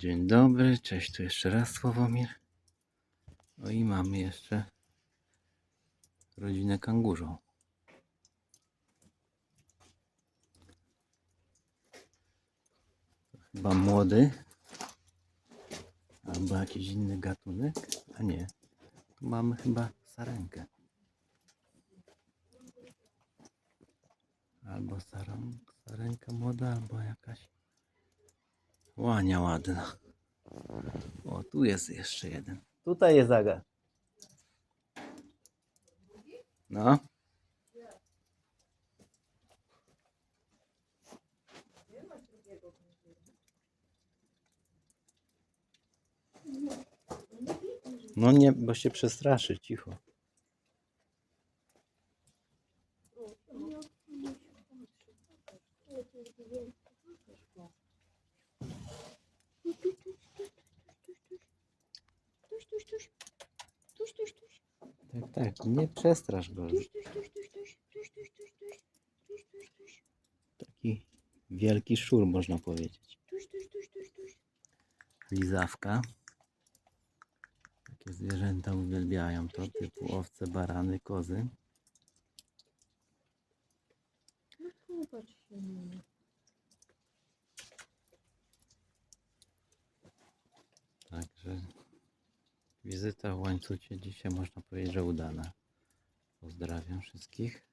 Dzień dobry, cześć, tu jeszcze raz Sławomir. No i mamy jeszcze rodzinę kangurzą. Chyba młody. Albo jakiś inny gatunek. A nie. Tu mamy chyba sarenkę. Albo sarenka młoda, albo jakaś łania ładna. O, tu jest jeszcze jeden. Tutaj jest Aga. No. No nie, bo się przestraszy, cicho. Tuś, tuś, tuś. Tuś, tuś. Tak, tak, nie przestrasz go. Tuś, tuś, tuś, tuś, tuś. Tuś, tuś, tuś, tuś. Tuś, tuś, tuś. Taki wielki szur, można powiedzieć. Tuś, tuś, tuś, tuś, tuś. Lizawka. Takie zwierzęta uwielbiają to, typu owce, barany, kozy. No popatrz się na mnie. Wizyta w łańcucie dzisiaj można powiedzieć, że udana. Pozdrawiam wszystkich.